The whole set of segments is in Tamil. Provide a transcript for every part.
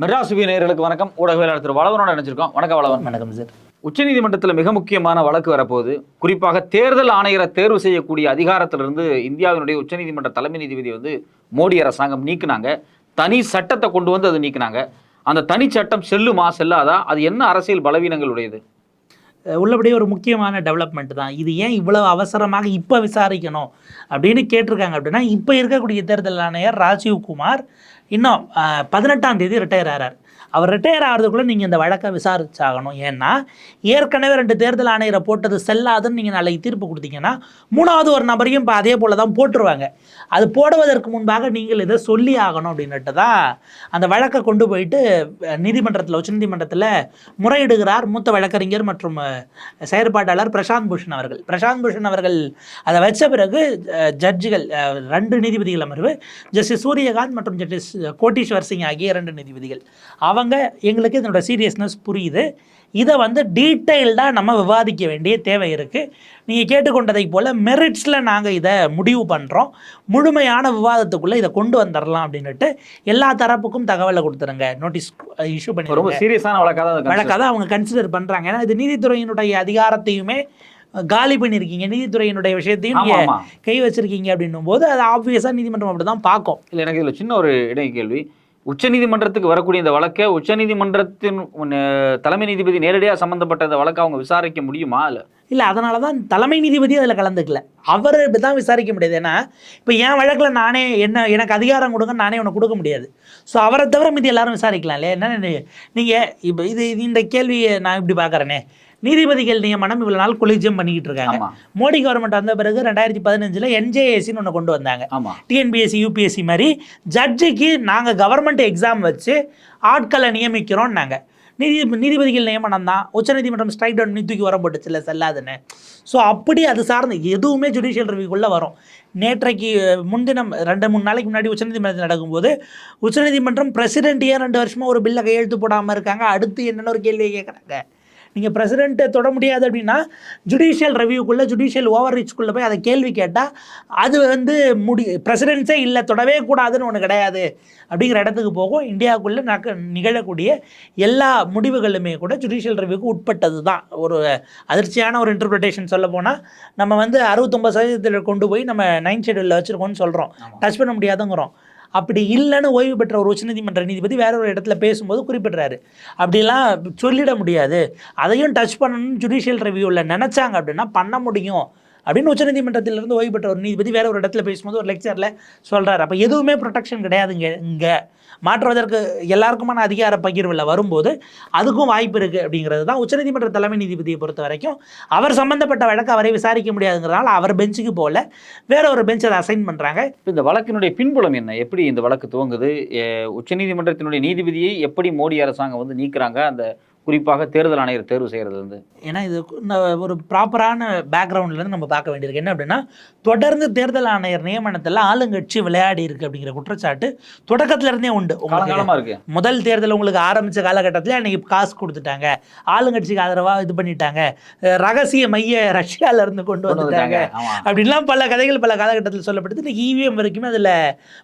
மெட்ராஸ் வியூ நேயர்களுக்கு வணக்கம். ஊடகவியலாளர் திரு வளவனோட நினைச்சிருக்கோம் வணக்கம் வளவன். வணக்கம் சார். உச்சநீதிமன்றத்தில் மிக முக்கியமான வழக்கு வரப்போகுது. குறிப்பாக தேர்தல் ஆணையரை தேர்வு செய்யக்கூடிய அதிகாரத்திலிருந்து இந்தியாவினுடைய உச்சநீதிமன்ற தலைமை நீதிபதி வந்து மோடி அரசாங்கம் நீக்குனாங்க. தனி சட்டத்தை கொண்டு வந்து அது நீக்குனாங்க. அந்த தனி சட்டம் செல்லுமா செல்லாதா? அது என்ன அரசியல் பலவீனங்கள் உடையது அஹ் உள்ளபடியே ஒரு முக்கியமான டெவலப்மெண்ட் தான். இது ஏன் இவ்வளவு அவசரமாக இப்போ விசாரிக்கணும் அப்படின்னு கேட்டிருக்காங்க அப்படின்னா இப்போ இருக்கக்கூடிய தேர்தல் ஆணையர் ராஜீவ் குமார் இன்னும் பதினெட்டாம் தேதி ரிட்டையர் ஆகிறார் அவர் ரிட்டையர் ஆகிறதுக்குள்ளே நீங்கள் இந்த வழக்கை விசாரிச்சாகணும். ஏன்னா ஏற்கனவே ரெண்டு தேர்தல் ஆணையரை போட்டது செல்லாதுன்னு நீங்கள் நாளைக்கு தீர்ப்பு கொடுத்தீங்கன்னா மூணாவது ஒரு நபரையும் இப்போ அதே போல தான் போட்டுருவாங்க. அது போடுவதற்கு முன்பாக நீங்கள் இதை சொல்லி ஆகணும் அப்படின்னுட்டு தான் அந்த வழக்கை கொண்டு போயிட்டு நீதிமன்றத்தில் உச்சநீதிமன்றத்தில் முறையிடுகிறார் மூத்த வழக்கறிஞர் மற்றும் செயற்பாட்டாளர் பிரசாந்த் பூஷன் அவர்கள். பிரசாந்த் பூஷன் அவர்கள் அதை வச்ச பிறகு ஜட்ஜுகள் ரெண்டு நீதிபதிகள் அமர்வு ஜஸ்டிஸ் சூரியகாந்த் மற்றும் ஜஸ்டிஸ் கோட்டீஸ்வர் சிங் ஆகிய ரெண்டு நீதிபதிகள். அவங்க எங்களுக்கு இதனோட சீரியஸ்னஸ் புரியுது. இதை வந்து டீட்டெயில்டாக நம்ம விவாதிக்க வேண்டிய தேவை இருக்குது நீங்கள் கேட்டுக்கொண்டதை போல் மெரிட்ஸில் நாங்கள் இதை முடிவு பண்ணுறோம் முழுமையான விவாதத்துக்குள்ளே இதை கொண்டு வந்துடலாம் அப்படின்னுட்டு எல்லா தரப்புக்கும் தகவலை கொடுத்துருங்க. நோட்டீஸ் இஷ்யூ பண்ணி ரொம்ப சீரியஸான வழக்காக வழக்காக அவங்க கன்சிடர் பண்றாங்க. ஏன்னா இது நீதித்துறையினுடைய அதிகாரத்தையுமே காலி பண்ணியிருக்கீங்க நீதித்துறையினுடைய விஷயத்தையும் ஆமா நீங்க ஆமா கை வச்சிருக்கீங்க அப்படின்னும் போது அது ஆப்வியஸாக நீதிமன்றம் அப்படி தான் பார்க்கும். இல்லை எனக்கு இதில் சின்ன ஒரு இடை கேள்வி. உச்சநீதிமன்றத்துக்கு வரக்கூடிய இந்த வழக்கை உச்சநீதிமன்றத்தின் தலைமை நீதிபதி நேரடியாக சம்பந்தப்பட்ட இந்த வழக்கை அவங்க விசாரிக்க முடியுமா இல்லை? இல்லை அதனால தான் தலைமை நீதிபதி அதில் கலந்துக்கல. அவர் தான் விசாரிக்க முடியாது. ஏன்னா இப்போ என் வழக்கில் நானே என்ன எனக்கு அதிகாரம் கொடுங்க நானே உனக்கு கொடுக்க முடியாது. ஸோ அவரை தவிர மீதி எல்லாரும் விசாரிக்கலாம் இல்லையா? என்ன நீங்கள் இப்போ இது இது இந்த கேள்வியை நான் இப்படி பார்க்குறேனே. நீதிபதிகள் நியமனம் இவ்வளோ நாள் கொலிஜியம் பண்ணிக்கிட்டு இருக்காங்க. மோடி கவர்மெண்ட் வந்த பிறகு ரெண்டாயிரத்தி பதினஞ்சில் என்ஜேஏசின்னு ஒன்று கொண்டு வந்தாங்க. டிஎன்பிஎஸ்சி யூபிஎஸ்சி மாதிரி ஜட்ஜுக்கு நாங்கள் கவர்மெண்ட் எக்ஸாம் வச்சு ஆட்களை நியமிக்கிறோம் நாங்கள் நீதி நீதிபதிகள் நியமனம் தான். உச்சநீதிமன்றம் ஸ்ட்ரைக் டவுன் பண்ணி தூக்கி வர போட்டுச்சுல செல்லாதுன்னு. ஸோ அப்படி அது சார்ந்து எதுவுமே ஜுடிஷியல் ரிவ்யூக்குள்ளே வரும். நேற்றைக்கு முன்தினம் ரெண்டு மூணு நாளைக்கு முன்னாடி உச்சநீதிமன்றத்தில் நடக்கும்போது உச்சநீதிமன்றம் பிரசிடென்ட் ஏன் ரெண்டு வருஷமாக ஒரு பில்லை கையெழுத்து போடாமல் இருக்காங்க? அடுத்து என்னென்ன ஒரு கேள்வியை கேட்குறாங்க நீங்கள் பிரசிடென்ட்டை தொட முடியாது அப்படின்னா ஜுடிஷியல் ரிவ்யூக்குள்ளே ஜுடிஷியல் ஓவர் ரீச்க்குள்ளே போய் அதை கேள்வி கேட்டால் அது வந்து முடி பிரசிடென்ஸே இல்லை தொடவே கூடாதுன்னு ஒன்று கிடையாது. அப்படிங்கிற இடத்துக்கு போகும். இந்தியாவுக்குள்ளே நக நிகழக்கூடிய எல்லா முடிவுகளுமே கூட ஜுடிஷியல் ரிவ்யூக்கு உட்பட்டது தான் ஒரு அதிர்ச்சியான ஒரு இன்டர்பிரிட்டேஷன் சொல்ல போனால் நம்ம வந்து அறுபத்தொம்பது சதவீதத்தில் கொண்டு போய் நம்ம நைன் ஷெடியூலில் வச்சுருக்கோம்னு சொல்கிறோம். டச் பண்ண முடியாதுங்கிறோம். அப்படி இல்லைன்னு ஓய்வு பெற்ற ஒரு உச்சநீதிமன்ற நீதிபதி வேற ஒரு இடத்துல பேசும்போது குறிப்பிடுறாரு. அப்படிலாம் சொல்லிட முடியாது. அதையும் டச் பண்ணணும்னு ஜுடிஷியல் ரிவ்யூவில் நினச்சாங்க அப்படின்னா பண்ண முடியும். அப்படின்னு உச்சநீதிமன்றத்திலிருந்து ஓய்வு பெற்ற ஒரு நீதிபதி வேற ஒரு இடத்துல பேசும்போது ஒரு லெக்சரில் சொல்கிறார் அப்போ எதுவுமே ப்ரொடெக்ஷன் கிடையாதுங்க இங்கே. மாற்றுவதற்கு எல்லாருக்குமான அதிகார பகிர்வில் வரும்போது அதுக்கும் வாய்ப்பு இருக்குது அப்படிங்கிறது தான் உச்சநீதிமன்ற தலைமை நீதிபதியை பொறுத்த வரைக்கும் அவர் சம்மந்தப்பட்ட வழக்கு அவரை விசாரிக்க முடியாதுங்கிறனால அவர் பெஞ்சுக்கு போகல. வேற ஒரு பெஞ்ச் அதை அசைன் பண்ணுறாங்க இந்த வழக்கினுடைய பின்புலம் என்ன? எப்படி இந்த வழக்கு துவங்குது? உச்சநீதிமன்றத்தினுடைய நீதிபதியை எப்படி மோடி அரசாங்கம் வந்து நீக்குறாங்க? அந்த குறிப்பாக தேர்தல் ஆணையர் தேர்வு செய்யறதுல இருந்து ஏன்னா இது ஒரு ப்ராப்பரான பேக்ரவுண்ட்லேருந்து நம்ம பார்க்க வேண்டியிருக்கு என்ன அப்படின்னா தொடர்ந்து தேர்தல் ஆணையர் நியமனத்தில் ஆளுங்கட்சி விளையாடி இருக்கு அப்படிங்கிற குற்றச்சாட்டு தொடக்கத்துல இருந்தே உண்டு உங்களுக்கு. காலங்காலமா இருக்கு. முதல் தேர்தல் உங்களுக்கு ஆரம்பித்த காலகட்டத்தில் அன்றைக்கி காசு கொடுத்துட்டாங்க. ஆளுங்கட்சிக்கு ஆதரவாக இது பண்ணிட்டாங்க. ரகசிய மைய ரஷ்யால இருந்து கொண்டு வந்துட்டாங்க. அப்படின்லாம் பல கதைகள் பல காலகட்டத்தில் சொல்லப்படுது. இன்னைக்கு இவிஎம் வரைக்குமே அதில்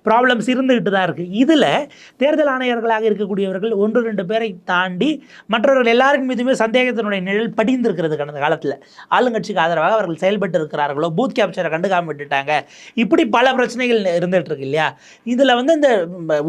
ப்ராப்ளம்ஸ் இருந்துகிட்டு தான் இருக்குது இதில் தேர்தல் ஆணையர்களாக இருக்கக்கூடியவர்கள் ஒன்று ரெண்டு பேரை தாண்டி மற்றவர்கள் எல்லாருக்கும் மீதுமே சந்தேகத்தினுடைய நிழல் படிந்திருக்கிறது கடந்த காலத்தில். ஆளுங்கட்சிக்கு ஆதரவாக அவர்கள் செயல்பட்டு இருக்கிறார்களோ? பூத் கேப்சரை கண்டுக்காம விட்டுட்டாங்க. இப்படி பல பிரச்சனைகள் இருந்துகிட்டு இருக்கு இல்லையா? இதில் வந்து இந்த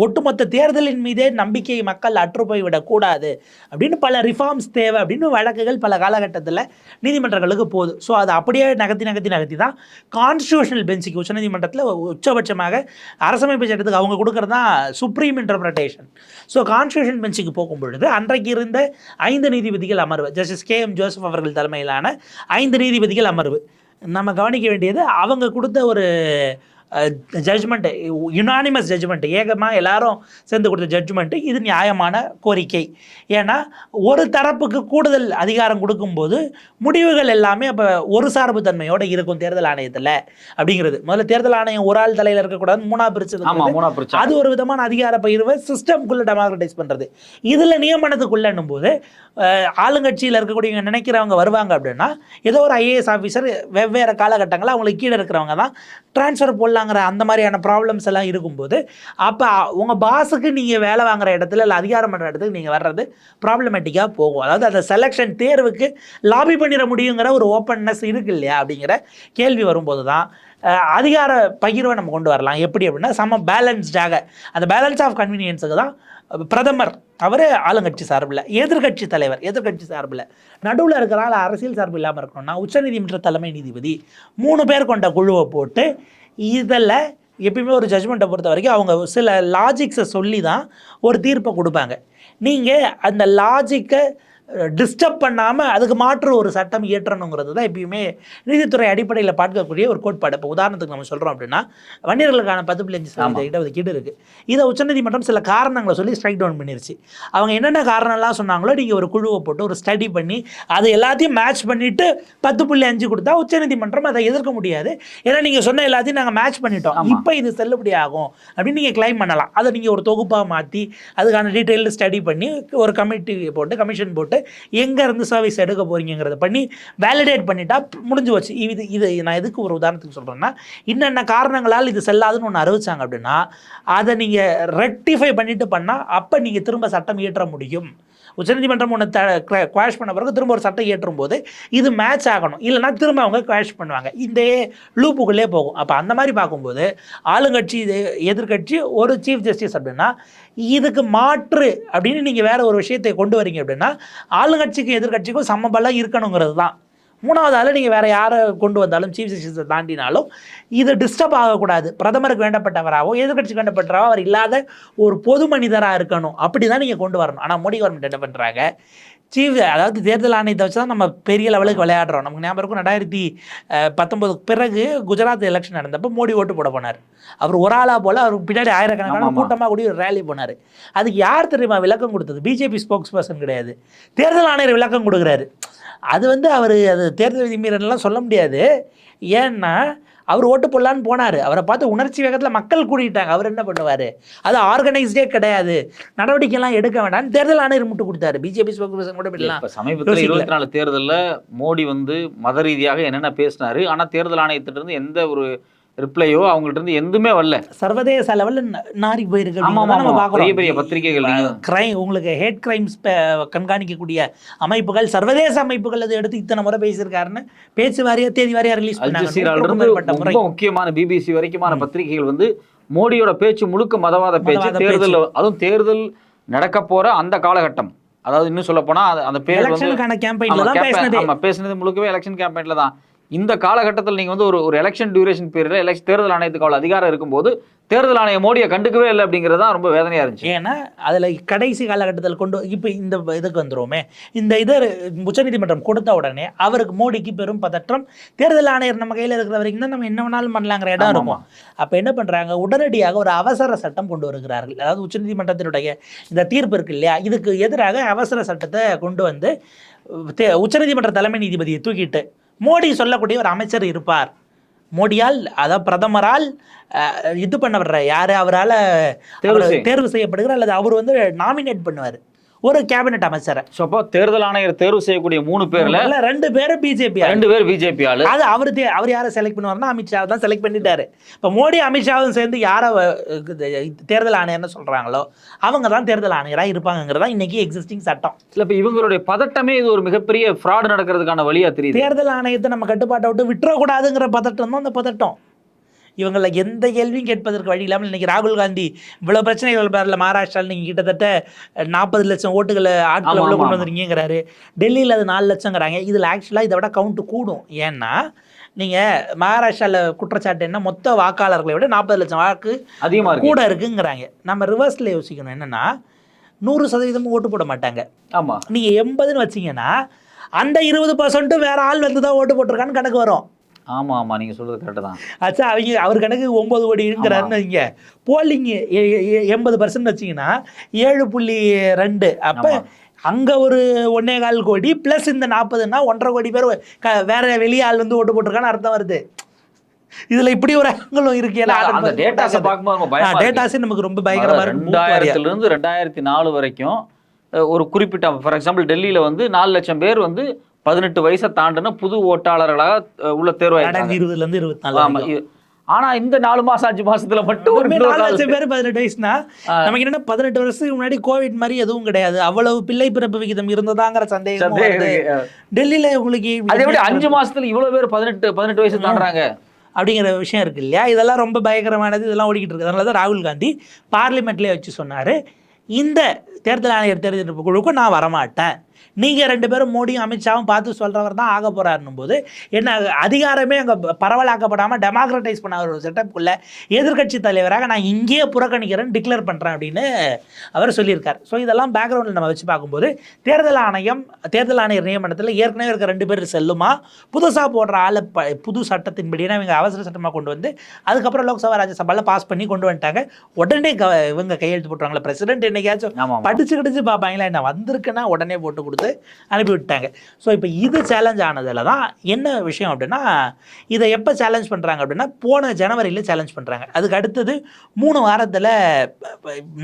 ஒட்டுமொத்த தேர்தலின் மீதே நம்பிக்கையை மக்கள் அற்று போய் விடக்கூடாது அப்படின்னு பல ரிஃபார்ம்ஸ் தேவை அப்படின்னு வழக்குகள் பல காலகட்டத்தில் நீதிமன்றங்களுக்கு போகுது. ஸோ அதை அப்படியே நகர்த்தி நகர்த்தி நகர்த்தி தான் கான்ஸ்டியூஷனல் பெஞ்சுக்கு உச்சநீதிமன்றத்தில் உச்சபட்சமாக அரசமைப்பு சட்டத்துக்கு அவங்க கொடுக்குறது தான் சுப்ரீம் இன்டர்பிரட்டேஷன் ஸோ கான்ஸ்டியூஷன் பெஞ்சுக்கு போகும் பொழுது அன்றைக்கு இருந்த ஐந்து நீதிபதிகள் அமர்வு. ஜஸ்டிஸ் கே எம் ஜோசப் அவர்கள் தலைமையிலான ஐந்து நீதிபதிகள் அமர்வு. நம்ம கவனிக்க வேண்டியது அவங்க கொடுத்த ஒரு ஜட்ஜ்மெண்ட்டு யுனானிமஸ் ஜட்ஜ்மெண்ட் ஏகமாக எல்லாரும் சேர்ந்து கொடுத்த ஜட்ஜ்மெண்ட்டு இது நியாயமான கோரிக்கை. ஏன்னா ஒரு தரப்புக்கு கூடுதல் அதிகாரம் கொடுக்கும்போது முடிவுகள் எல்லாமே அப்போ ஒரு சார்பு தன்மையோட இருக்கும் தேர்தல் ஆணையத்தில் அப்படிங்கிறது. முதல்ல தேர்தல் ஆணையம் ஒரு ஆள் தலையில் இருக்கக்கூடாது மூணா பிரச்சனை அது ஒரு விதமான அதிகார பகிர்வை சிஸ்டம்குள்ளே டெமோக்ரட்டைஸ் பண்ணுறது இதில் நியமனத்துக்குள்ளன்னும் போது ஆளுங்கட்சியில் இருக்கக்கூடியவங்க நினைக்கிறவங்க வருவாங்க அப்படின்னா ஏதோ ஒரு ஐஏஎஸ் ஆஃபீஸர் வெவ்வேறு காலகட்டங்களில் அவங்களுக்கு கீழே இருக்கிறவங்க தான் ட்ரான்ஸ்ஃபர் போடலாம் வரலாங்கிற அந்த மாதிரியான ப்ராப்ளம்ஸ் எல்லாம் இருக்கும்போது அப்போ உங்கள் பாஸுக்கு நீங்கள் வேலை வாங்குற இடத்துல இல்லை அதிகாரம் பண்ணுற இடத்துக்கு நீங்கள் வர்றது ப்ராப்ளமேட்டிக்காக போகும். அதாவது அந்த செலெக்ஷன் தேர்வுக்கு லாபி பண்ணிட முடியுங்கிற ஒரு ஓப்பன்னஸ் இருக்கு இல்லையா அப்படிங்கிற கேள்வி வரும்போது தான் அதிகார பகிர்வை நம்ம கொண்டு வரலாம். எப்படி அப்படின்னா சம பேலன்ஸ்டாக அந்த பேலன்ஸ் ஆஃப் கன்வீனியன்ஸுக்கு தான் பிரதமர் அவர் ஆளுங்கட்சி சார்பில் எதிர்க்கட்சி தலைவர் எதிர்க்கட்சி சார்பில். நடுவில் இருக்கிறனால அரசியல் சார்பு இல்லாமல் இருக்கணும்னா உச்சநீதிமன்ற தலைமை நீதிபதி மூணு பேர் கொண்ட குழுவை போட்டு இதில் எப்பயுமே ஒரு ஜட்ஜ்மெண்ட்டை பொறுத்த வரைக்கும் அவங்க சில லாஜிக்ஸை சொல்லி தான் ஒரு தீர்ப்பை கொடுப்பாங்க. நீங்கள் அந்த லாஜிக்கை டிஸ்டர்ப் பண்ணாமல் அதுக்கு மாற்று ஒரு சட்டம் இயற்றணுங்கிறது தான் எப்பயுமே நீதித்துறை அடிப்படையில் பார்க்கக்கூடிய ஒரு கோட்பாடு. இப்போ உதாரணத்துக்கு நம்ம சொல்கிறோம் அப்படின்னா வன்னியர்களுக்கான பத்து புள்ளி அஞ்சு சதவீத இடஒதுக்கீடு இருக்குது இதை உச்சநீதிமன்றம் சில காரணங்களை சொல்லி ஸ்ட்ரைக் டவுன் பண்ணிருச்சு. அவங்க என்னென்ன காரணம்லாம் சொன்னாங்களோ நீங்கள் ஒரு குழுவை போட்டு ஒரு ஸ்டடி பண்ணி அது எல்லாத்தையும் மேட்ச் பண்ணிவிட்டு பத்து புள்ளி அஞ்சு கொடுத்தா உச்சநீதிமன்றம் அதை எதிர்க்க முடியாது. ஏன்னா நீங்கள் சொன்ன எல்லாத்தையும் நாங்கள் மேட்ச் பண்ணிட்டோம். இப்போ இது செல்லுபடி ஆகும் அப்படின்னு நீங்கள் கிளைம் பண்ணலாம். அதை நீங்கள் ஒரு தொகுப்பாக மாற்றி அதுக்கான டீட்டெயில் ஸ்டடி பண்ணி ஒரு கமிட்டி போட்டு கமிஷன் போட்டு எங்கேருந்து சர்வீஸ் எடுக்க போகிறீங்கிறத பண்ணி வேலிடேட் பண்ணிட்டா முடிஞ்சு வச்சு இது இது நான் எதுக்கு ஒரு உதாரணத்துக்கு சொல்கிறேன்னா இன்னென்ன காரணங்களால் இது செல்லாதுன்னு ஒன்று அறிவிச்சாங்க அப்படின்னா அதை நீங்கள் ரெக்டிஃபை பண்ணிட்டு பண்ணால் அப்போ நீங்கள் திரும்ப சட்டம் இயற்ற முடியும். உச்சநீதிமன்றம் ஒன்று த குவாஷ் பண்ண பிறகு திரும்ப ஒரு சட்டம் ஏற்றும் போது இது மேட்ச் ஆகணும். இல்லைன்னா திரும்ப அவங்க குவாஷ் பண்ணுவாங்க. இந்த லூப்புக்குள்ளே போகும். அப்போ அந்த மாதிரி பார்க்கும்போது ஆளுங்கட்சி இது எதிர்க்கட்சி ஒரு சீஃப் ஜஸ்டிஸ் அப்படின்னா இதுக்கு மாற்று அப்படின்னு நீங்கள் வேறு ஒரு விஷயத்தை கொண்டு வரீங்க அப்படின்னா ஆளுங்கட்சிக்கும் எதிர்க்கட்சிக்கும் சமபலம் இருக்கணுங்கிறது தான். மூணாவது ஆள் நீங்கள் வேறு யாரை கொண்டு வந்தாலும் சீஃப் ஜஸ்டிஸை தாண்டினாலும் இது டிஸ்டர்ப் ஆகக்கூடாது. பிரதமருக்கு வேண்டப்பட்டவராகவோ எதிர்கட்சிக்கு வேண்டப்பட்டவராகவோ அவர் இல்லாத ஒரு பொது மனிதராக இருக்கணும். அப்படி தான் நீங்கள் கொண்டு வரணும். ஆனால் மோடி கவர்மெண்ட் என்ன பண்ணுறாங்க சீஃப் அதாவது தேர்தல் ஆணையத்தை வச்சு தான் நம்ம பெரிய லெவலுக்கு விளையாடுறோம். நமக்கு ஞாபகம் இருக்கும் ரெண்டாயிரத்தி பத்தொன்பதுக்கு பிறகு குஜராத் எலெக்ஷன் நடந்தப்போ மோடி ஓட்டு போட போனார். அவர் ஒரு ஆளாக போல் அவருக்கு பின்னாடி ஆயிரக்கணக்கான. கூட்டமாக கூடி ஒரு ரேலி போனார். அதுக்கு யார் தெரியுமா விளக்கம் கொடுத்தது? பிஜேபி ஸ்போக்ஸ் பர்சன் கிடையாது. தேர்தல் ஆணையர் விளக்கம் கொடுக்குறாரு. அது வந்து அவர் அது தேர்தல் விதிமீறல்லாம் சொல்ல முடியாது. ஏன்னா அவர் ஓட்டு போடலான்னு போனார். அவரை பார்த்து உணர்ச்சி வேகத்தில் மக்கள் கூடிட்டாங்க அவர் என்ன பண்ணுவார்? அது ஆர்கனைஸ்டே கிடையாது. நடவடிக்கைலாம் எடுக்க வேண்டாம்னு தேர்தல் ஆணையர் முட்டு கொடுத்தாரு. பிஜேபி ஸ்போக்ஸ் பர்சன் கூட இப்ப சமீபத்தில். இருபத்தி நாலு தேர்தல்ல மோடி வந்து மத ரீதியாக என்னென்ன பேசினாரு? ஆனா தேர்தல் ஆணையத்திட்ட இருந்து எந்த ஒரு ரிப்ளையோ அவங்கள்ட்ட இருந்து எதுவுமே வரல. சர்வதேச லெவலில் நாரி போயிருக்கு நம்ம பார்க்குறோம் பெரிய பெரிய பத்திரிகைகள் கிரைம் உங்களுக்கு ஹேட் கிரைம்ஸ் கண்காணிக்கக்கூடிய அமைப்புகள் சர்வதேச அமைப்புகள் அதை எடுத்து இத்தனை முறை பேசியிருக்காருன்னு பேச்சு வாரியா தேதி வாரியா ரிலீஸ் ரொம்ப முக்கியமான பிபிசி வரைக்குமான பத்திரிகைகள் வந்து மோடியோட பேச்சு முழுக்க மதவாத பேச்சு தேர்தல் அதுவும் தேர்தல் நடக்க போற அந்த காலகட்டம். அதாவது இன்னும் சொல்ல போனா அந்த பேர் வந்து கேம்பெயின்ல பேசுனது. முழுக்கவே எலெக்ஷன் கேம்பெயின்ல தான். இந்த காலகட்டத்தில் நீங்க வந்து ஒரு ஒரு எலெக்ஷன் டியூரேஷன் பீரியட்ல எலெக்ஷன் தேர்தல் ஆணையத்துக்கு அவ்வளவு அதிகாரம் இருக்கும்போது தேர்தல் ஆணையம் மோடியை கண்டுக்கவே இல்லை அப்படிங்கிறது தான் ரொம்ப வேதனையா இருந்துச்சு. ஏன்னா அதில் கடைசி காலகட்டத்தில் கொண்டு இப்போ இந்த இதுக்கு வந்துருவோமே. இந்த இதை உச்சநீதிமன்றம் கொடுத்த உடனே அவருக்கு மோடிக்கு பெரும் பதற்றம். தேர்தல் ஆணையர் நம்ம கையில் இருக்கிற வரைக்கும் தான் நம்ம என்ன வேணாலும் பண்ணலாங்கிற இடம் இருக்கும். அப்போ என்ன பண்ணுறாங்க உடனடியாக ஒரு அவசர சட்டம் கொண்டு வருகிறார்கள். அதாவது உச்சநீதிமன்றத்தினுடைய இந்த தீர்ப்பு இருக்கு இல்லையா? இதுக்கு எதிராக அவசர சட்டத்தை கொண்டு வந்து உச்சநீதிமன்ற தலைமை நீதிபதியை தூக்கிட்டு மோடி சொல்லக்கூடிய ஒரு அமைச்சர் இருப்பார். மோடியால் அதாவது பிரதமரால் இது பண்ணப்படுற யாரு அவரால் தேர்வு செய்யப்படுகிற அல்லது அவர் வந்து நாமினேட் பண்ணுவார். ஒரு கேபினெட் அமைச்சரை. ஸோ அப்போ தேர்தல் ஆணையர் தேர்வு செய்யக்கூடிய மூணு பேர்ல இல்ல, ரெண்டு பேரும் பிஜேபி ரெண்டு பேர் பிஜேபி ஆளு. அது அவர் அவர் யாரை செலக்ட் பண்ணுவார்னா அமித்ஷா தான் செலக்ட் பண்ணிட்டாரு. இப்போ மோடி அமித்ஷாவும் சேர்ந்து யாரை தேர்தல் ஆணையர்னு சொல்றாங்களோ அவங்க தான் தேர்தல் ஆணையராக இருப்பாங்கிறதா இன்னைக்கு எக்ஸிஸ்டிங் சட்டம். இல்ல இப்ப இவங்களுடைய பதட்டமே இது ஒரு மிகப்பெரிய ஃப்ராட் நடக்கிறதுக்கான வழியா தெரியுது. தேர்தல் ஆணையத்தை நம்ம கட்டுப்பாட்டை விட்டு விட்டுறக்கூடாதுங்கிற பதட்டம் தான் அந்த பதட்டம். இவங்களை எந்த கேள்வியும் கேட்பதற்கு வழி இல்லாமல் இன்னைக்கு ராகுல் காந்தி இவ்வளோ பிரச்சனைகள் பேரில் மகாராஷ்டிராவில் நீங்கள் கிட்டத்தட்ட நாற்பது லட்சம் ஓட்டுகளை ஆட்களை உள்ள கொண்டு. வந்துருங்கிறாரு டெல்லியில் அது நாலு லட்சங்கிறாங்க. இதில் ஆக்சுவலாக இதை விட கவுண்ட் கூடும். ஏன்னா நீங்கள் மகாராஷ்டிராவில் குற்றச்சாட்டு என்ன? மொத்த வாக்காளர்களை விட நாற்பது லட்சம் வாக்கு அதிகமா இருக்கு. கூட இருக்குங்கிறாங்க. நம்ம ரிவர்ஸில் யோசிக்கணும். என்னன்னா நூறு சதவீதம் ஓட்டு போட மாட்டாங்க. ஆமா. நீங்கள் எண்பதுன்னு வச்சீங்கன்னா அந்த இருபது பர்சன்ட்டும் வேற ஆள் வந்து தான் ஓட்டு போட்டிருக்கான்னு கணக்கு வரும். ஆமா ஆமா நீங்க சொல்றது கரெக்ட் தான். ஆச்சா அவங்க அவர் கணக்கு ஒம்பது கோடிங்கிறாருன்னு வைங்க. போலிங் எண்பது பர்சன்ட் வச்சிங்கன்னா ஏழு புள்ளி ரெண்டு. அப்போ. அங்கே ஒரு ஒன்னே கால் கோடி ப்ளஸ் இந்த நாற்பதுன்னா ஒன்றரை கோடி பேர் க வேற வெளியே ஆள் வந்து ஓட்டு போட்டிருக்கான்னு அர்த்தம் வருது. இதில் இப்படி ஒரு ஆங்கிளும் இருக்கு. இல்ல, அந்த டேட்டாஸை பார்க்கும்போது. டேட்டாஸே நமக்கு ரொம்ப பயங்கரமாக இருக்கு ரெண்டாயிரத்துல இருந்து ரெண்டாயிரத்தி நாலு வரைக்கும் ஒரு குறிப்பிட்ட ஃபார் எக்ஸாம்பிள் டெல்லியில வந்து நாலு லட்சம் பேர் வந்து பதினெட்டு வயசை தாண்டின புது ஓட்டாளர்களாக உள்ள தேர்வாயிருக்காங்க இருபதுலேருந்து இருபத்தி நாலு ஆமா இ- ஆனா இந்த நாலு மாசம் அஞ்சு மாசத்துல மட்டும் ஒரு நாலு லட்சம் பேர் பதினெட்டு வயசுனா நமக்கு என்னன்னா பதினெட்டு வருஷத்துக்கு முன்னாடி கோவிட் மாதிரி எதுவும் கிடையாது. அவ்வளவு பிள்ளை பிறப்பு விகிதம் இருந்ததாங்கிற சந்தேகம். டெல்லியில உங்களுக்கு அது எப்படி அஞ்சு மாசத்துல இவ்வளவு பேர் பதினெட்டு பதினெட்டு வயசு தாண்டுறாங்க. அப்படிங்கிற விஷயம் இருக்கு இல்லையா? இதெல்லாம் ரொம்ப பயங்கரமானது இதெல்லாம் ஓடிக்கிட்டு இருக்கு. அதனால தான் ராகுல் காந்தி பார்லிமெண்ட்லேயே வச்சு சொன்னார் இந்த தேர்தல் ஆணையர் தேர்ந்தெடுப்பு குழுவுக்கு நான் வரமாட்டேன். நீங்கள் ரெண்டு பேரும் மோடியும் அமித்ஷாவும் பார்த்து சொல்கிறவர் தான் ஆக போகிறாருன்னும் போது என்ன அதிகாரமே அங்கே பரவலாக்கப்படாமல் டெமோக்ரட்டைஸ் பண்ண ஒரு செட்டப்புக்குள்ள எதிர்க்கட்சி தலைவராக நான் இங்கேயே புறக்கணிக்கிறேன்னு டிக்ளேர் பண்ணுறேன் அப்படின்னு அவர் சொல்லியிருக்கார் ஸோ இதெல்லாம் பேக்ரவுண்டில் நம்ம வச்சு பார்க்கும்போது தேர்தல் ஆணையம் தேர்தல் ஆணையர் நியமனத்தில் ஏற்கனவே இருக்க ரெண்டு பேர் செல்லுமா புதுசாக போடுற ஆளை ப புது சட்டத்தின்படினா இவங்க அவசர சட்டமாக கொண்டு வந்து அதுக்கப்புறம் லோக்சபா ராஜ்யசபாவில் பாஸ் பண்ணி கொண்டு வந்துட்டாங்க உடனே க இவங்க கையெழுத்து போட்டுருவாங்களே பிரசிடென்ட் என்னைக்காச்சும். படிச்சு கிடிச்சு பார்ப்பாங்களா என்ன வந்திருக்குன்னா உடனே போட்டு கொடுத்து அனுப்பி விட்டாங்க ஸோ இப்போ இது சேலஞ்ச் ஆனதில் தான் என்ன விஷயம் அப்படின்னா இதை எப்போ சேலஞ்ச் பண்ணுறாங்க அப்படின்னா போன ஜனவரியில் சேலஞ்ச் பண்ணுறாங்க அதுக்கு அடுத்தது மூணு வாரத்தில்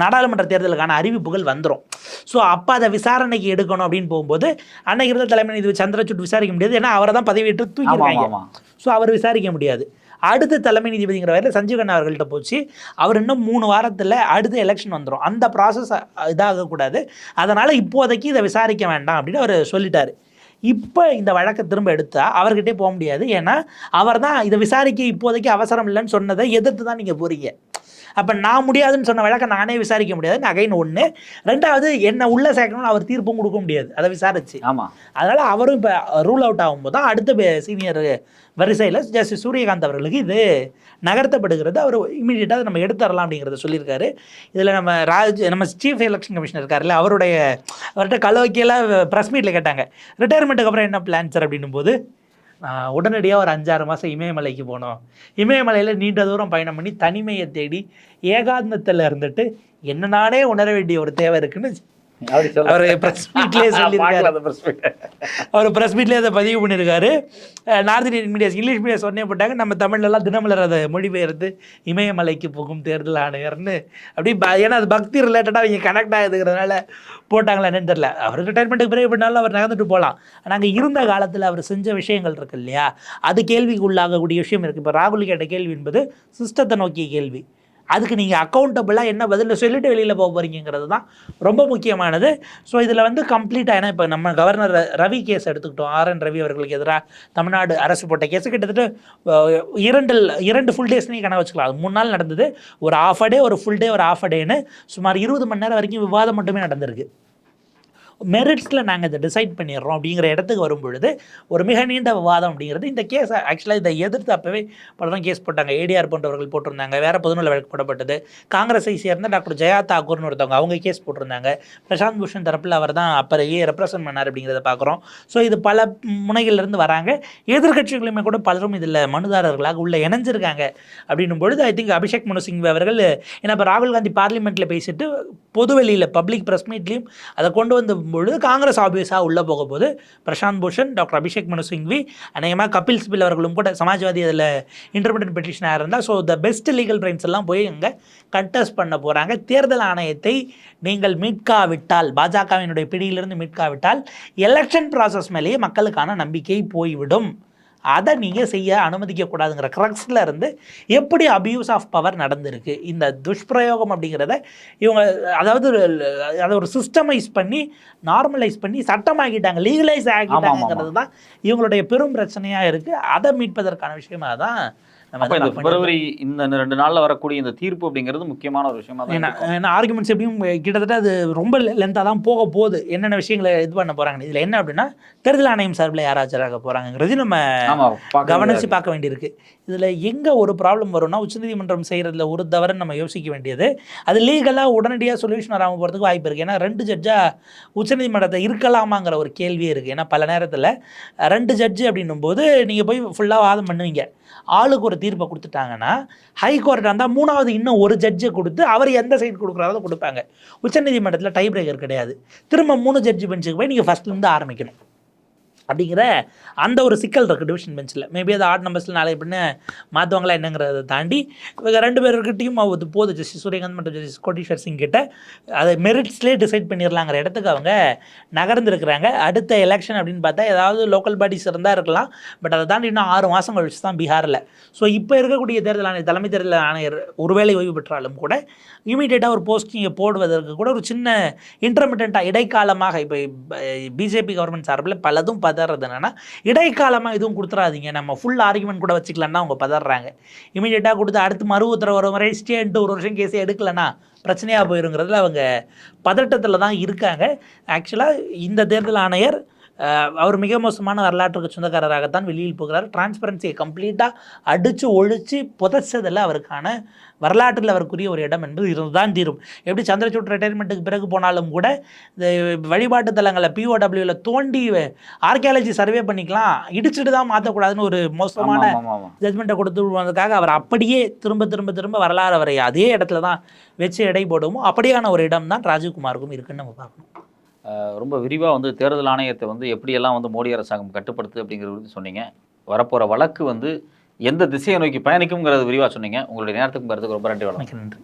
நாடாளுமன்ற தேர்தலுக்கான அறிவிப்புகள் வந்துடும் ஸோ அப்போ அதை விசாரணைக்கு எடுக்கணும் அப்படின்னு போகும்போது அன்னைக்கு இருந்த தலைமை நீதிபதி சந்திரசூட் விசாரிக்க முடியாது. ஏன்னா அவரை தான் பதவியேற்று தூக்கிடுவாங்க ஸோ அவர் விசாரிக்க முடியாது. அடுத்த தலைமை நீதிபதிங்கிற வரையில் சஞ்சீவ் கண்ணா அவர்கள்ட்ட போச்சு. அவர் இன்னும் மூணு வாரத்தில் அடுத்த எலெக்ஷன் வந்துடும் அந்த ப்ராசஸ் இதாகக்கூடாது. அதனால் இப்போதைக்கு இதை விசாரிக்க வேண்டாம் அப்படின்னு அவர் சொல்லிட்டார். இப்போ இந்த வழக்கை திரும்ப எடுத்தால் அவர்கிட்டே போக முடியாது. ஏன்னா அவர் தான் இதை விசாரிக்க இப்போதைக்கு அவசரம் இல்லைன்னு சொன்னதை எதிர்த்து தான் நீங்கள் போகிறீங்க அப்போ நான் முடியாதுன்னு சொன்ன வழக்கை நானே விசாரிக்க முடியாது. அகைன் ஒன்று ரெண்டாவது என்ன உள்ள சேர்க்கணும்னு அவர் தீர்ப்பும் கொடுக்க முடியாது. அதை விசாரிச்சு. ஆமா. அதனால் அவரும் இப்போ ரூல் அவுட் ஆகும்போது தான் அடுத்த சீனியர் வரிசையில் ஜஸ்டிஸ் சூரியகாந்த் அவர்களுக்கு இது நகர்த்தப்படுகிறது. அவர் இமீடியட்டாக நம்ம எடுத்துடலாம் அப்படிங்கிறத சொல்லியிருக்காரு. இதில் நம்ம ராஜ் நம்ம சீஃப் எலெக்ஷன் கமிஷனர் இருக்கார்ல அவருடைய அவர்கிட்ட கலோக்கியில் ப்ரெஸ் மீட்டில் கேட்டாங்க. ரிட்டையர்மெண்ட்டுக்கு அப்புறம் என்ன பிளான் சார் அப்படின்னும் போது உடனடியாக ஒரு அஞ்சாறு மாதம் இமயமலைக்கு போனோம். இமயமலையில் நீண்ட தூரம் பயணம் பண்ணி தனிமையை தேடி ஏகாந்தத்தில் இருந்துட்டு என்ன நானே உணர வேண்டிய ஒரு தேவை இருக்குன்னு அவர் ப்ரெஸ் மீட்லேயே சொல்லியிருக்காரு. அவர் ப்ரெஸ் மீட்லேயே அதை பதிவு பண்ணியிருக்காரு. North Indian medias English media சொன்னே போட்டாங்க நம்ம தமிழ்லலாம் தினமலர் அதை மொழிபெயர்த்து இமயமலைக்கு போகும் தேர்தல் ஆணையர்னு. அப்படி ஏன்னா அது பக்தி ரிலேட்டடாக இங்கே கனெக்ட் ஆகுதுங்கிறதுனால போட்டாங்களா என்னன்னு தெரியல. அவர் ரிட்டையர்மெண்ட்டுக்கு பிறகு பண்ணாலும் அவர் நகர்ந்துட்டு போகலாம். நாங்கள் இருந்த காலத்தில் அவர் செஞ்ச விஷயங்கள் இருக்கு இல்லையா? அது கேள்விக்கு உள்ளாகக்கூடிய விஷயம் இருக்குது இப்போ ராகுல் கேட்ட கேள்வி என்பது சிஸ்டத்தை நோக்கிய கேள்வி. அதுக்கு நீங்கள் அக்கௌண்டபிளாக என்ன பதில் சொல்லிட்டு வெளியில் போக போகிறீங்கிறது தான் ரொம்ப முக்கியமானது. ஸோ இதில் வந்து கம்ப்ளீட்டாக ஏன்னா இப்போ நம்ம கவர்னர் ர- ரவி கேஸ் எடுத்துக்கிட்டோம். ஆர் என் ரவி அவர்களுக்கு எதிராக தமிழ்நாடு அரசு போட்ட கேஸ் கிட்டத்தட்ட இரண்டு இரண்டு ஃபுல் டேஸ்னே கணக்கு வச்சுக்கலாம். அது மூணு நாள் நடந்தது. ஒரு ஆஃப் அ டே ஒரு ஃபுல் டே ஒரு ஆஃப் அ டேன்னு சுமார் இருபது மணி நேரம் வரைக்கும் விவாதம் மட்டுமே நடந்திருக்கு. மெரிட்ஸில் நாங்கள் இதை டிசைட் பண்ணிடுறோம் அப்படிங்கிற இடத்துக்கு வரும் பொழுது ஒரு மிக நீண்ட விவாதம் அப்படிங்கிறது இந்த கேஸ் ஆக்சுவலாக இதை எதிர்த்து அப்போவே பலரும் கேஸ் போட்டாங்க. ஏடிஆர் போன்றவர்கள் போட்டிருந்தாங்க. வேறு பொதுநல வழக்கு போடப்பட்டது. காங்கிரஸை சேர்ந்த டாக்டர் ஜெயா தாக்கூர்னு ஒருத்தவங்க அவங்க கேஸ் போட்டிருந்தாங்க. பிரசாந்த் பூஷன் தரப்பில் அவர் தான் அப்பறையே ரெப்ரசன்ட் பண்ணார் அப்படிங்கிறத பார்க்குறோம். ஸோ இது பல முனைகளிலிருந்து வராங்க. எதிர்கட்சிகளுமே கூட பலரும் இதில் மனுதாரர்களாக உள்ள இணைஞ்சிருக்காங்க அப்படின்னும் பொழுது ஐ திங்க் அபிஷேக் மனு சிங் அவர்கள் ஏன்னா இப்போ ராகுல் காந்தி பார்லிமெண்ட்டில் பேசிட்டு பொதுவெளியில் பப்ளிக் ப்ரெஸ் மீட்லேயும் அதை கொண்டு வந்து பொழுது காங்கிரஸ் ஆபியஸாக உள்ளே போக போது பிரசாந்த் பூஷன் டாக்டர் அபிஷேக் மனு சிங்வி அநேகமாக கபில் சிபில் அவர்களும் கூட சமாஜ்வாதி அதில் இன்டர்மீடியட் பெட்டிஷனாக இருந்தால் so the best legal brains எல்லாம் போய் அங்கே கண்டெஸ்ட் பண்ண போகிறாங்க தேர்தல் ஆணையத்தை நீங்கள் மீட்காவிட்டால் பாஜகவினுடைய பிடியிலிருந்து மீட்காவிட்டால் எலெக்ஷன் ப்ராசஸ் மேலேயே மக்களுக்கான நம்பிக்கை போய்விடும். அதை நீங்கள் செய்ய அனுமதிக்கக்கூடாதுங்கிற க்ரக்ஸில் இருந்து எப்படி அபியூஸ் ஆஃப் பவர் நடந்திருக்கு? இந்த துஷ்பிரயோகம் அப்படிங்கிறத இவங்க அதாவது அதை ஒரு சிஸ்டமைஸ் பண்ணி நார்மலைஸ் பண்ணி சட்டமாக்கிட்டாங்க லீகலைஸ் ஆக்கிட்டாங்கிறது தான் இவங்களுடைய பெரும் பிரச்சனையாக இருக்குது அதை மீட்பதற்கான விஷயமாக தான் நம்ம அப்ப இந்த பிப்ரவரி இந்த ரெண்டு நாள்ல வரக்கூடிய இந்த தீர்ப்பு அப்படிங்கிறது முக்கியமான ஒரு விஷயமா தான் ஏன்னா ஆர்குமெண்ட்ஸ் எப்படியும் கிட்டத்தட்ட அது ரொம்ப லென்த்தாக தான் போக போகுது. என்னென்ன விஷயங்களை இது பண்ண போகிறாங்க இதில் என்ன அப்படின்னா தேர்தல் ஆணையம் சார்பில் யார் ஆஜராக போகிறாங்கிறது நம்ம கவனித்து பார்க்க வேண்டியிருக்கு. இதில் எங்கே ஒரு ப்ராப்ளம் வரும்னா உச்சநீதிமன்றம் செய்கிறதுல ஒரு தவறுன்னு நம்ம யோசிக்க வேண்டியது. அது லீகலாக உடனடியாக சொல்யூஷன் வராமல் போகிறதுக்கு வாய்ப்பு இருக்குது ஏன்னா ரெண்டு ஜட்ஜாக உச்சநீதிமன்றத்தை இருக்கலாமாங்கிற ஒரு கேள்வியே இருக்குது ஏன்னா பல நேரத்தில் ரெண்டு ஜட்ஜு அப்படின்னும் போது நீங்கள் போய் ஃபுல்லாக வாதம் பண்ணுவீங்க. ஆளுக்கு ஒரு தீர்ப்பை கொடுத்துட்டாங்கன்னா ஹைகோர்ட்டாக இருந்தால் மூணாவது இன்னும் ஒரு ஜட்ஜை கொடுத்து அவர் எந்த சைடு கொடுக்குறாரோ கொடுப்பாங்க. உச்சநீதிமன்றத்தில் டை பிரேக்கர் கிடையாது. திரும்ப மூணு ஜட்ஜி பெஞ்சுக்கு போய் நீங்கள் ஃபஸ்ட்லேருந்து ஆரம்பிக்கணும். அப்படிங்கிற அந்த ஒரு சிக்கல் இருக்குது டிவிஷன் பெஞ்சில் மேபி அது ஆட் நம்பர்ஸில் நாளை பின்ன மாற்றுவாங்களா என்னங்கிறத தாண்டி இவங்க ரெண்டு பேருக்கிட்டையும் அது போகுது ஜஸ்டிஸ் சூரியகாந்த் மற்றும் ஜஸ்டிஸ் கோட்டீஸ்வர் சிங் கிட்ட அதை மெரிட்ஸ்லேயே டிசைட் பண்ணிடலாங்கிற இடத்துக்கு அவங்க நகர்ந்துருக்குறாங்க. அடுத்த எலெக்ஷன் அப்படின்னு பார்த்தா ஏதாவது லோக்கல் பாடிஸ் இருந்தால் இருக்கலாம். பட் அதை தாண்டி இன்னும் ஆறு மாதம் கழிச்சு தான் பீகாரில். ஸோ இப்போ இருக்கக்கூடிய தேர்தல் ஆணையர் தலைமை தேர்தல் ஆணையர் ஒருவேளை ஓய்வு பெற்றாலும் கூட இமீடியட்டாக ஒரு போஸ்டிங்கை போடுவதற்கு கூட ஒரு சின்ன இன்டர்மீடியண்ட்டாக இடைக்காலமாக இப்போ பிஜேபி கவர்மெண்ட் சார்பில் பலதும் பதறது. என்னன்னா இடைக்காலமாக எதுவும் கொடுத்துறாதீங்க. நம்ம ஃபுல் ஆர்குமெண்ட் கூட வச்சுக்கலன்னா அவங்க பதறாங்க. இமீடியட்டாக கொடுத்து அடுத்து மறு உத்தரவு வர வரை ஸ்டேன்ட்டு ஒரு வருஷம் கேஸே எடுக்கலன்னா பிரச்சனையாக போயிருங்கிறதுல அவங்க பதட்டத்தில் தான் இருக்காங்க. ஆக்சுவலாக இந்த தேர்தல் ஆணையர் அவர் மிக மோசமான வரலாற்றுக்கு சொந்தக்காரராகத்தான் வெளியில் போகிறார். டிரான்ஸ்பரன்சியை கம்ப்ளீட்டாக அடித்து ஒழித்து புதைச்சதில் அவருக்கான வரலாற்றில் அவருக்குரிய ஒரு இடம் என்பது இருந்துதான் தீரும். எப்படி சந்திரசூட் ரிட்டையர்மெண்ட்டுக்கு பிறகு போனாலும் கூட இந்த வழிபாட்டு தலங்களை பிஓடபிள்யூவில் தோண்டி ஆர்கியாலஜி சர்வே பண்ணிக்கலாம். இடிச்சிட்டு தான் மாற்றக்கூடாதுன்னு ஒரு மோசமான. ஜட்மெண்ட்டை கொடுத்து வந்ததுக்காக அவர் அப்படியே திரும்ப திரும்ப திரும்ப வரலாறு அவரை அதே இடத்துல தான் வச்சு எடை போடுவோமோ அப்படியான ஒரு இடம் தான் ராஜீவ்குமாருக்கும் இருக்குன்னு நம்ம பார்க்கணும். ரொம்ப விரிவாக வந்து தேர்தல் ஆணையத்தை வந்து எப்படியெல்லாம் வந்து மோடி அரசாங்கம் கட்டுப்படுத்து அப்படிங்கிறது பத்தி சொன்னீங்க. வரப்போகிற வழக்கு வந்து எந்த திசையை நோக்கி பயணிக்கும்ங்கிறது விரிவாக சொன்னீங்க. உங்களுடைய நேரத்துக்கு கருத்துக்கு ரொம்ப நன்றி வணக்கம். நன்றி.